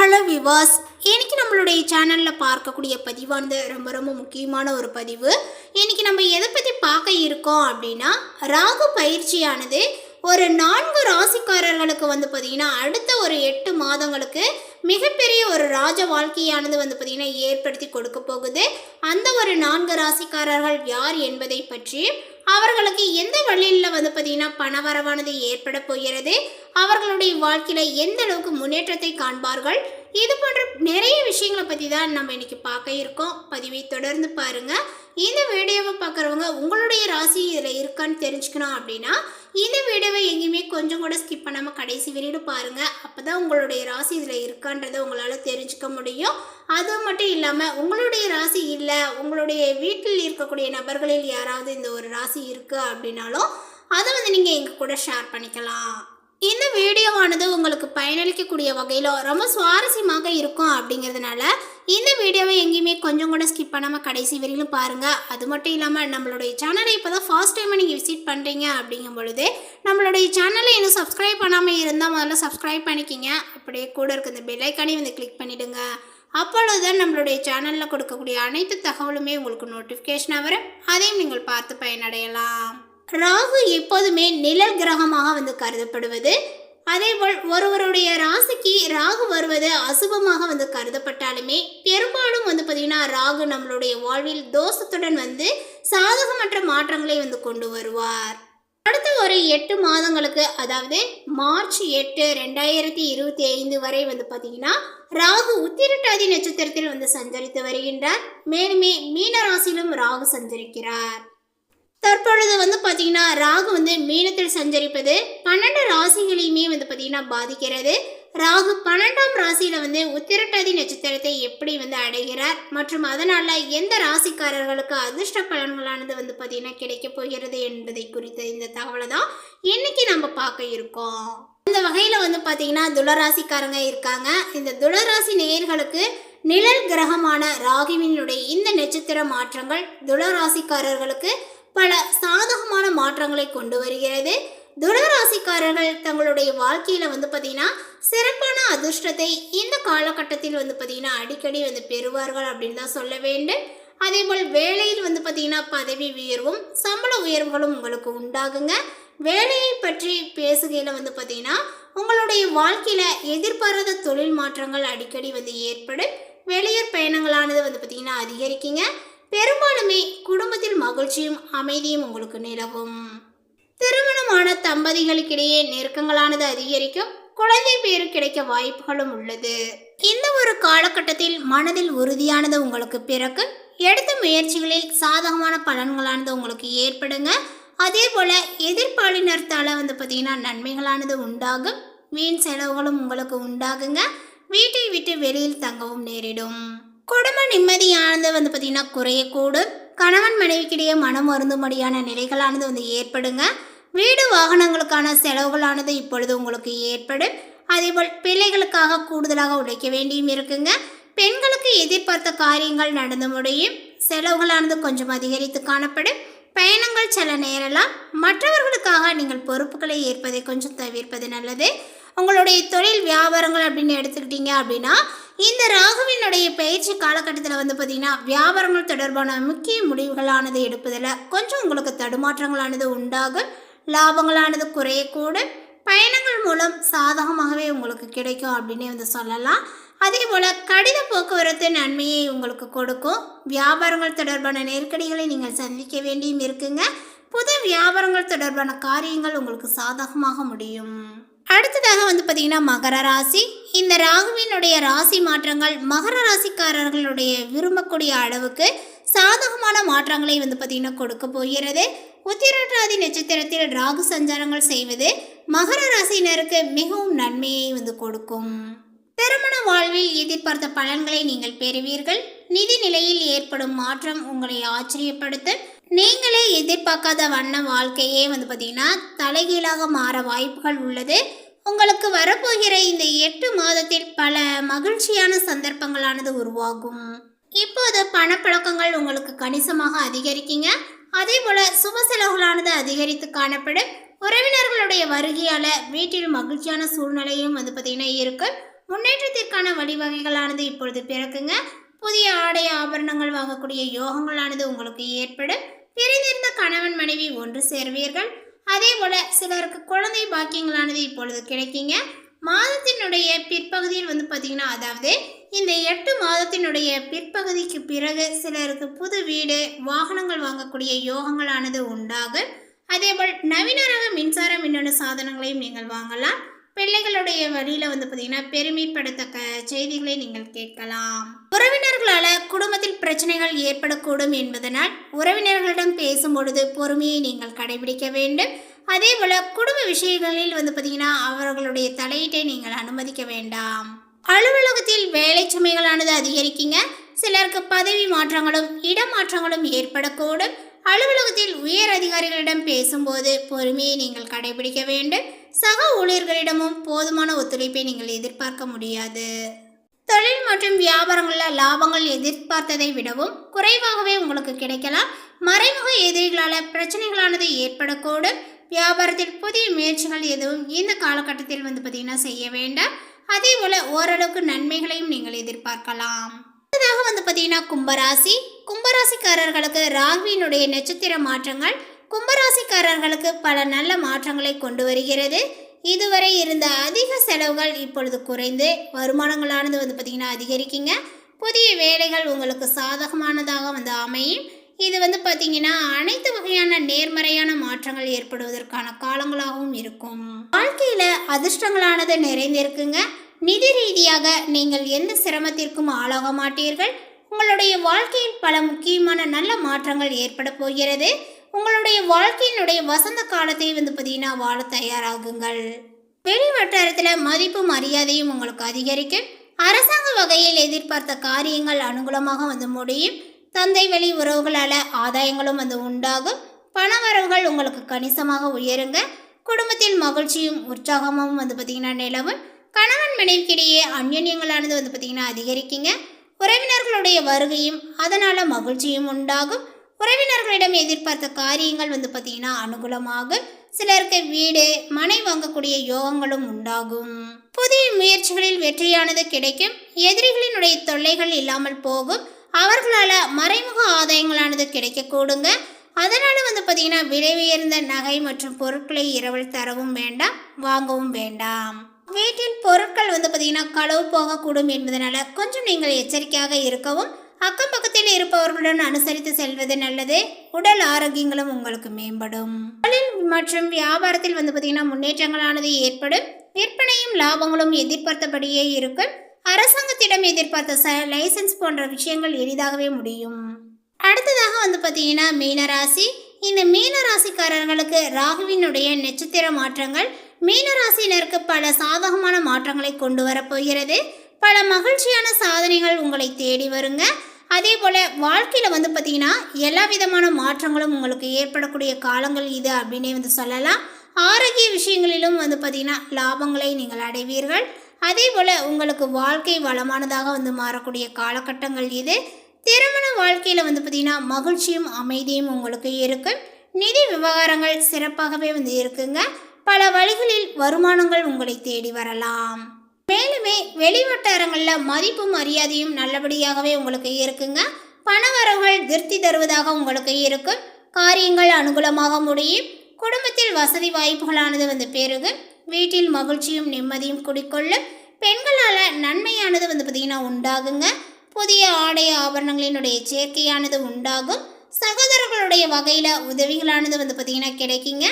Hello விவாஸ் இன்னைக்கு நம்மளுடைய சேனலில் பார்க்கக்கூடிய பதிவானது ரொம்ப ரொம்ப முக்கியமான ஒரு பதிவு. இன்னைக்கு நம்ம எதை பற்றி பார்க்க இருக்கோம் அப்படின்னா ராகு பயிற்சியானது ஒரு நான்கு ராசிக்காரர்களுக்கு வந்து பார்த்திங்கன்னா அடுத்த ஒரு எட்டு மாதங்களுக்கு மிகப்பெரிய ஒரு ராஜ வாழ்க்கையானது வந்து பார்த்திங்கன்னா ஏற்படுத்தி கொடுக்க போகுது. அந்த ஒரு நான்கு ராசிக்காரர்கள் யார் என்பதை பற்றி அவர்களுக்கு எந்த வழியில் வந்து பார்த்திங்கன்னா பணவரவானது ஏற்பட போகிறது? அவர்களுடைய வாழ்க்கையில் எந்த அளவுக்கு முன்னேற்றத்தை காண்பார்கள்? இது போன்ற நிறைய விஷயங்களை பற்றி தான் நம்ம இன்றைக்கி பார்க்க இருக்கோம். பதிவை தொடர்ந்து பாருங்கள் இந்த வீடியோவை பார்க்குறவங்க உங்களுடைய ராசி இதில் இருக்கான்னு தெரிஞ்சுக்கணும் அப்படின்னா இந்த வீடியோவை எங்கேயுமே கொஞ்சம் கூட ஸ்கிப் பண்ணாமல் கடைசி வெளியிட பாருங்கள் அப்போ தான் உங்களுடைய ராசி இதில் இருக்கான்றதை உங்களால் தெரிஞ்சுக்க முடியும். அது மட்டும் இல்லாமல் உங்களுடைய ராசி இல்லை உங்களுடைய வீட்டில் இருக்கக்கூடிய நபர்களில் யாராவது இந்த ஒரு ராசி இருக்குது அப்படின்னாலும் அதை வந்து நீங்கள் எங்கள் கூட ஷேர் பண்ணிக்கலாம். இந்த வீடியோவானது உங்களுக்கு பயனளிக்கக்கூடிய வகையில் ரொம்ப சுவாரஸ்யமாக இருக்கும் அப்படிங்கிறதுனால இந்த வீடியோவை எங்கேயுமே கொஞ்சம் கூட ஸ்கிப் பண்ணாமல் கடைசி வரையிலும் பாருங்கள் அது மட்டும் இல்லாமல் நம்மளுடைய சேனலை இப்போ தான் ஃபர்ஸ்ட் டைம் நீங்கள் விசிட் பண்ணுறீங்க அப்படிங்கும் பொழுது நம்மளுடைய சேனலை இன்னும் சப்ஸ்கிரைப் பண்ணாமல் இருந்தால் முதல்ல சப்ஸ்கிரைப் பண்ணிக்கிங்க. அப்படியே கூட இருக்க இந்த பெல்லைக்கானே வந்து கிளிக் பண்ணிவிடுங்க அப்பொழுதுதான் நம்மளுடைய சேனலில் கொடுக்கக்கூடிய அனைத்து தகவலுமே உங்களுக்கு நோட்டிஃபிகேஷனாக வரும். அதையும் நீங்கள் பார்த்து பயனடையலாம். ராகு எப்போதுமே நிழல் கிரகமாக வந்து கருதப்படுவது. அதேபோல் ஒருவருடைய ராசிக்கு ராகு வருவது அசுபமாக வந்து கருதப்பட்டாலுமே பெரும்பாலும் வந்து பார்த்திங்கன்னா ராகு நம்மளுடைய வாழ்வில் தோஷத்துடன் வந்து சாதகமற்ற மாற்றங்களை வந்து கொண்டு வருவார். அடுத்த ஒரு எட்டு மாதங்களுக்கு அதாவது மார்ச் எட்டு ரெண்டாயிரத்தி இருபத்தி ஐந்து வரை வந்து பார்த்தீங்கன்னா ராகு உத்திரட்டாதி நட்சத்திரத்தில் வந்து சஞ்சரித்து வருகின்றார். மேலுமே மீன ராசியிலும் ராகு சஞ்சரிக்கிறார். தற்பொழுது வந்து பார்த்தீங்கன்னா ராகு வந்து மீனத்தில் சஞ்சரிப்பது பன்னெண்டு ராசிகளையுமே வந்து பார்த்தீங்கன்னா பாதிக்கிறது. ராகு பன்னெண்டாம் ராசியில் வந்து உத்திரட்டாதி நட்சத்திரத்தை எப்படி வந்து அடைகிறார்? மற்றும் அதனால் எந்த ராசிக்காரர்களுக்கு அதிர்ஷ்ட பலன்களானது வந்து பார்த்தீங்கன்னா கிடைக்க போகிறது என்பதை குறித்த இந்த தகவலை தான் இன்றைக்கி நம்ம பார்க்க இருக்கோம். இந்த வகையில் வந்து பார்த்தீங்கன்னா துளராசிக்காரங்க இருக்காங்க. இந்த துளராசி நேயர்களுக்கு நிழல் கிரகமான ராகுவினுடைய இந்த நட்சத்திர மாற்றங்கள் துளராசிக்காரர்களுக்கு பல சாதகமான மாற்றங்களை கொண்டு வருகிறது. துனராசிக்காரர்கள் தங்களுடைய வாழ்க்கையில் வந்து பார்த்தீங்கன்னா சிறப்பான அதிர்ஷ்டத்தை இந்த காலகட்டத்தில் வந்து பார்த்தீங்கன்னா அடிக்கடி வந்து பெறுவார்கள் அப்படின்னு தான் சொல்ல வேண்டும். அதே போல் வேலையில் வந்து பார்த்தீங்கன்னா பதவி உயர்வும் சம்பள உயர்வுகளும் உங்களுக்கு உண்டாகுங்க. வேலையை பற்றி பேசுகையில் வந்து பார்த்தீங்கன்னா உங்களுடைய வாழ்க்கையில் எதிர்பாராத தொழில் மாற்றங்கள் அடிக்கடி வந்து ஏற்படும். வெளியூர் பயணங்களானது வந்து பார்த்தீங்கன்னா அதிகரிக்குங்க. பெரும்பாலுமே குடும்பத்தில் மகிழ்ச்சியும் அமைதியும் உங்களுக்கு நிலவும். திருமணமான தம்பதிகளுக்கிடையே நெருக்கங்களானது அதிகரிக்கும். குழந்தை பேரு கிடைக்க வாய்ப்புகளும் உள்ளது. இந்த ஒரு காலகட்டத்தில் மனதில் உறுதியானது உங்களுக்கு பிறகு எடுத்த முயற்சிகளில் சாதகமான பலன்களானது உங்களுக்கு ஏற்படுங்க. அதே போல் எதிர்ப்பாளினர்த்தால வந்து பார்த்தீங்கன்னா நன்மைகளானது உண்டாகும். வீண் செலவுகளும் உங்களுக்கு உண்டாகுங்க. வீட்டை விட்டு வெளியில் தங்கவும் நேரிடும். குடும்ப நிம்மதியானது வந்து பார்த்தீங்கன்னா குறையக்கூடும். கணவன் மனைவிக்கிடையே மனம் வருந்தும்படியான நிலைகளானது வந்து ஏற்படுங்க. வீடு வாகனங்களுக்கான செலவுகளானது இப்பொழுது உங்களுக்கு ஏற்படும். அதேபோல் பிள்ளைகளுக்காக கூடுதலாக உழைக்க வேண்டியும் இருக்குங்க. பெண்களுக்கு எதிர்பார்த்த காரியங்கள் நடந்து முடியும். செலவுகளானது கொஞ்சம் அதிகரித்து காணப்படும். பயணங்கள் சில நேரலாம். மற்றவர்களுக்காக நீங்கள் பொறுப்புகளை ஏற்பதை கொஞ்சம் தவிர்ப்பது நல்லது. உங்களுடைய தொழில் வியாபாரங்கள் அப்படின்னு எடுத்துக்கிட்டீங்க அப்படின்னா இந்த ராகுவினுடைய பயிற்சி காலகட்டத்தில் வந்து பார்த்திங்கன்னா வியாபாரங்கள் தொடர்பான முக்கிய முடிவுகளானது எடுப்பதில் கொஞ்சம் உங்களுக்கு தடுமாற்றங்களானது உண்டாகும். லாபங்களானது குறையக்கூடும். பயணங்கள் மூலம் சாதகமாகவே உங்களுக்கு கிடைக்கும் அப்படின்னே வந்து சொல்லலாம். அதே போல் கடித போக்குவரத்து நன்மையை உங்களுக்கு கொடுக்கும். வியாபாரங்கள் தொடர்பான நெருக்கடிகளை நீங்கள் சந்திக்க வேண்டியும் இருக்குங்க. புது வியாபாரங்கள் தொடர்பான காரியங்கள் உங்களுக்கு சாதகமாக முடியும். அடுத்ததாக வந்து பார்த்தீங்கன்னா மகர ராசி. இந்த ராகுவினுடைய ராசி மாற்றங்கள் மகர ராசிக்காரர்களுடைய விரும்பக்கூடிய அளவுக்கு சாதகமான மாற்றங்களை வந்து பார்த்திங்கன்னா கொடுக்க போகிறது. உத்திரட்டாதி நட்சத்திரத்தில் ராகு சஞ்சாரங்கள் செய்வது மகர ராசியினருக்கு மிகவும் நன்மையை வந்து கொடுக்கும். திருமண வாழ்வில் எதிர்பார்த்த பலன்களை நீங்கள் பெறுவீர்கள். நிதி நிலையில் ஏற்படும் மாற்றம் உங்களை ஆச்சரியப்படுத்த நீங்களே எதிர்பார்க்காத வண்ண வாழ்க்கையே வந்து பார்த்தீங்கன்னா தலைகீழாக மாற வாய்ப்புகள் உள்ளது. உங்களுக்கு வரப்போகிற இந்த எட்டு மாதத்தில் பல மகிழ்ச்சியான சந்தர்ப்பங்களானது உருவாகும். இப்போது பணப்பழக்கங்கள் உங்களுக்கு கணிசமாக அதிகரிக்குங்க. அதே போல சுப செலவுகளானது அதிகரித்து காணப்படும். உறவினர்களுடைய வருகையால் வீட்டில் மகிழ்ச்சியான சூழ்நிலையும் வந்து பார்த்தீங்கன்னா இருக்கு. முன்னேற்றத்திற்கான வழிவகைகளானது இப்பொழுது பிறக்குங்க. புதிய ஆடை ஆபரணங்கள் வாங்கக்கூடிய யோகங்களானது உங்களுக்கு ஏற்படும். பிரிந்திருந்த கணவன் மனைவி ஒன்று சேர்வீர்கள். அதே போல சிலருக்கு குழந்தை பாக்கியங்களானது இப்பொழுது கிடைக்குங்க. மாதத்தினுடைய பிற்பகுதியில் வந்து பார்த்தீங்கன்னா அதாவது இந்த எட்டு மாதத்தினுடைய பிற்பகுதிக்கு பிறகு சிலருக்கு புது வீடு வாகனங்கள் வாங்கக்கூடிய யோகங்களானது உண்டாகும். அதேபோல் நவீன ரக மின்சார மின்னணு சாதனங்களையும் நீங்கள் வாங்கலாம். பிள்ளைகளுடைய வழியில வந்து பார்த்தீங்கன்னா பெருமைப்படத்தக்க செய்திகளை நீங்கள் கேட்கலாம். உறவினர்களால குடும்பத்தில் பிரச்சனைகள் ஏற்படக்கூடும் என்பதனால் உறவினர்களிடம் பேசும் பொழுது பொறுமையை நீங்கள் கடைபிடிக்க வேண்டும். அதே போல குடும்ப விஷயங்களில் வந்து பார்த்திங்கன்னா அவர்களுடைய தலையீட்டை நீங்கள் அனுமதிக்க வேண்டாம். அலுவலகத்தில் வேலை சுமைகளானது அதிகரிக்குங்க. சிலருக்கு பதவி மாற்றங்களும் இடமாற்றங்களும் ஏற்படக்கூடும். அலுவலகத்தில் உயர் அதிகாரிகளிடம் பேசும்போது பொறுமையை நீங்கள் கடைபிடிக்க வேண்டும். சக ஊழியர்களிடமும் போதுமான ஒத்துழைப்பை நீங்கள் எதிர்பார்க்க முடியாது. தொழில் மற்றும் வியாபாரங்களில் லாபங்கள் எதிர்பார்த்ததை விடவும் குறைவாகவே உங்களுக்கு கிடைக்கலாம். மறைமுக எதிரிகளால் பிரச்சனைகளானது ஏற்படக்கூடும். வியாபாரத்தில் புதிய முயற்சிகள் எதுவும் இந்த காலகட்டத்தில் வந்து பார்த்தீங்கன்னா செய்ய வேண்டாம். அதே போல் ஓரளவுக்கு நன்மைகளையும் நீங்கள் எதிர்பார்க்கலாம். அடுத்ததாக வந்து பார்த்தீங்கன்னா கும்பராசி. கும்பராசிக்காரர்களுக்கு ராகுவினுடைய நட்சத்திர மாற்றங்கள் கும்பராசிக்காரர்களுக்கு பல நல்ல மாற்றங்களை கொண்டு வருகிறது. இதுவரை இருந்த அதிக செலவுகள் இப்பொழுது குறைந்து வருமானங்களானது வந்து பார்த்திங்கன்னா அதிகரிக்குங்க. புதிய வேலைகள் உங்களுக்கு சாதகமானதாக வந்து அமையும். இது வந்து பார்த்திங்கன்னா அனைத்து வகையான நேர்மறையான மாற்றங்கள் ஏற்படுவதற்கான காலங்களாகவும் இருக்கும். வாழ்க்கையில் அதிர்ஷ்டங்களானது நிறைந்திருக்குங்க. நிதி ரீதியாக நீங்கள் எந்த சிரமத்திற்கும் ஆளாக மாட்டீர்கள். உங்களுடைய வாழ்க்கையில் பல முக்கியமான நல்ல மாற்றங்கள் ஏற்பட போகிறது. உங்களுடைய வாழ்க்கையினுடைய வசந்த காலத்தை வந்து பார்த்தீங்கன்னா வாழ தயாராகுங்கள். வெளி வட்டாரத்தில் மதிப்பு மரியாதையும் உங்களுக்கு அதிகரிக்கும். அரசாங்க வகையில் எதிர்பார்த்த காரியங்கள் அனுகூலமாக வந்து முடியும். தந்தை வழி உறவுகளால் ஆதாயங்களும் வந்து உண்டாகும். பணவரவுகள் உங்களுக்கு கணிசமாக உயருங்க. குடும்பத்தில் மகிழ்ச்சியும் உற்சாகமும் வந்து பார்த்திங்கன்னா நிலவும். கணவன் மனைவிக்கிடையே அந்யோன்யங்களானது வந்து பார்த்திங்கன்னா அதிகரிக்குங்க. உறவினர்களுடைய வருகையும் அதனால் மகிழ்ச்சியும் உண்டாகும். உறவினர்களிடம் எதிர்பார்த்த காரியங்கள் வந்து பார்த்திங்கன்னா அனுகூலமாகும் சிலருக்கு வீடு மனை வாங்கக்கூடிய யோகங்களும் உண்டாகும். புதிய முயற்சிகளில் வெற்றியானது கிடைக்கும். எதிரிகளினுடைய தொல்லைகள் இல்லாமல் போகும். அவர்களால் மறைமுக ஆதாயங்களானது கிடைக்கக்கூடுங்க. அதனால் வந்து பார்த்திங்கன்னா விலை உயர்ந்த நகை மற்றும் பொருட்களை இரவல் தரவும் வேண்டாம் வாங்கவும் வேண்டாம். வீட்டில் பொருட்கள் வந்து பார்த்திங்கன்னா களவு போகக்கூடும் என்பதனால கொஞ்சம் நீங்கள் எச்சரிக்கையாக இருக்கவும் அக்கம் பக்கத்தில் இருப்பவர்களுடன் அனுசரித்து செல்வது நல்லது. உடல் ஆரோக்கியங்களும் உங்களுக்கு மேம்படும். தொழில் மற்றும் வியாபாரத்தில் வந்து பார்த்திங்கன்னா முன்னேற்றங்களானது ஏற்படும். விற்பனையும் லாபங்களும் எதிர்பார்த்தபடியே இருக்கும். அரசாங்கத்திடம் எதிர்பார்த்த ச லைசன்ஸ் போன்ற விஷயங்கள் எளிதாகவே முடியும். அடுத்ததாக வந்து பார்த்தீங்கன்னா மீனராசி. இந்த மீனராசிக்காரர்களுக்கு ராகுவினுடைய நட்சத்திர மாற்றங்கள் மீனராசினருக்கு பல சாதகமான மாற்றங்களை கொண்டு வரப்போகிறது பல மகிழ்ச்சியான சாதனைகள் உங்களை தேடி வருங்க. அதே போல் வாழ்க்கையில் வந்து பார்த்திங்கன்னா எல்லா விதமான மாற்றங்களும் உங்களுக்கு ஏற்படக்கூடிய காலங்கள் இது அப்படின்னே வந்து சொல்லலாம். ஆரோக்கிய விஷயங்களிலும் வந்து பார்த்தீங்கன்னா லாபங்களை நீங்கள் அடைவீர்கள். அதே போல் உங்களுக்கு வாழ்க்கை வளமானதாக வந்து மாறக்கூடிய காலகட்டங்கள் இது. திருமண வாழ்க்கையில் வந்து பார்த்திங்கன்னா மகிழ்ச்சியும் அமைதியும் உங்களுக்கு இருக்கும் நிதி விவகாரங்கள் சிறப்பாகவே வந்து இருக்குங்க. பல வழிகளில் வருமானங்கள் உங்களை தேடி வரலாம். மேலுமே வெளிவட்டாரங்களில் மதிப்பும் மரியாதையும் நல்லபடியாகவே உங்களுக்கு இருக்குங்க. பணவரவுகள் திருப்தி தருவதாக உங்களுக்கு இருக்கும். காரியங்கள் அனுகூலமாக முடியும். குடும்பத்தில் வசதி வாய்ப்புகளானது வந்து பெருகு வீட்டில் மகிழ்ச்சியும் நிம்மதியும் குடிக்கொள்ளும். பெண்களால் நன்மையானது வந்து பார்த்திங்கன்னா உண்டாகுங்க. புதிய ஆடை ஆபரணங்களினுடைய சேர்க்கையானது உண்டாகும். சகோதரர்களுடைய வகையில் உதவிகளானது வந்து பார்த்திங்கன்னா கிடைக்குங்க.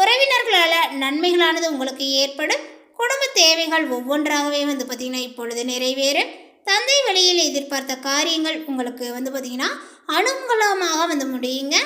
உறவினர்களால் நன்மைகளானது உங்களுக்கு ஏற்படும். குடும்ப தேவைகள் ஒவ்வொன்றாகவே வந்து பார்த்திங்கன்னா இப்பொழுது நிறைவேறும். தந்தை வழியில் எதிர்பார்த்த காரியங்கள் உங்களுக்கு வந்து பார்த்திங்கன்னா அனுகூலமாக வந்து முடியுங்க.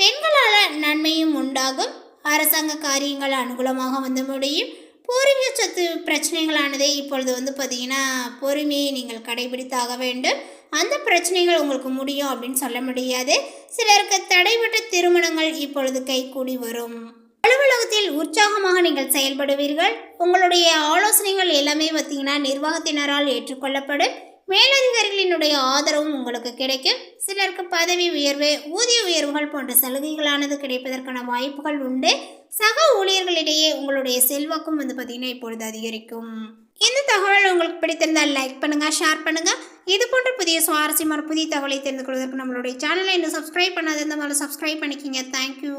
பெண்களால் நன்மையும் உண்டாகும். அரசாங்க காரியங்கள் அனுகூலமாக வந்து முடியும். பூர்வீக சொத்து பிரச்சனைகளானது இப்பொழுது வந்து பார்த்திங்கன்னா பொறுமையை நீங்கள் கடைபிடித்தாக வேண்டும். அந்த பிரச்சனைகள் உங்களுக்கு முடியும் அப்படின்னு சொல்ல முடியாது. சிலருக்கு தடைபட்ட திருமணங்கள் இப்பொழுது கைகூடி வரும். அலுவலகத்தில் உற்சாகமாக நீங்கள் செயல்படுவீர்கள். உங்களுடைய ஆலோசனைகள் எல்லாமே பார்த்தீங்கன்னா நிர்வாகத்தினரால் ஏற்றுக்கொள்ளப்படும். மேலதிகாரிகளினுடைய ஆதரவும் உங்களுக்கு கிடைக்கும். சிலருக்கு பதவி உயர்வு ஊதிய உயர்வுகள் போன்ற சலுகைகளானது கிடைப்பதற்கான வாய்ப்புகள் உண்டு. சக ஊழியர்களிடையே உங்களுடைய செல்வாக்கும் வந்து பார்த்திங்கன்னா இப்பொழுது அதிகரிக்கும். இந்த தகவல் உங்களுக்கு பிடித்திருந்தால் லைக் பண்ணுங்கள் ஷேர் பண்ணுங்கள் இது போன்ற புதிய சுவாரஸ்யமான புதிய தகவலை தெரிந்து கொள்வதற்கு நம்மளுடைய சேனலை இன்னும் சப்ஸ்கிரைப் பண்ணாத இருந்தால் சப்ஸ்கிரைப் பண்ணிக்கிங்க தேங்க்யூ